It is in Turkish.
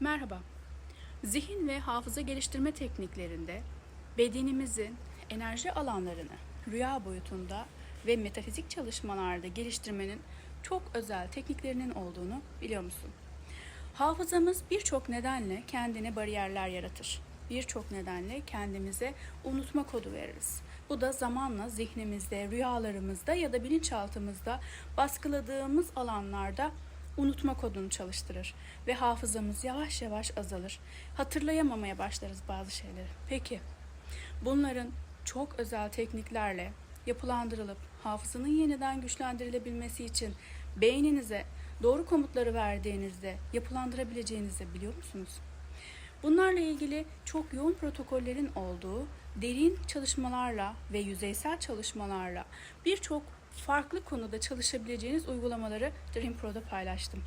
Merhaba. Zihin ve hafıza geliştirme tekniklerinde bedenimizin enerji alanlarını rüya boyutunda ve metafizik çalışmalarda geliştirmenin çok özel tekniklerinin olduğunu biliyor musun? Hafızamız birçok nedenle kendine bariyerler yaratır. Birçok nedenle kendimize unutma kodu veririz. Bu da zamanla zihnimizde, rüyalarımızda ya da bilinçaltımızda baskıladığımız alanlarda unutma kodunu çalıştırır ve hafızamız yavaş yavaş azalır. Hatırlayamamaya başlarız bazı şeyleri. Peki bunların çok özel tekniklerle yapılandırılıp hafızanın yeniden güçlendirilebilmesi için beyninize doğru komutları verdiğinizde yapılandırabileceğinizi biliyor musunuz? Bunlarla ilgili çok yoğun protokollerin olduğu derin çalışmalarla ve yüzeysel çalışmalarla birçok farklı konuda çalışabileceğiniz uygulamaları Dream Pro'da paylaştım.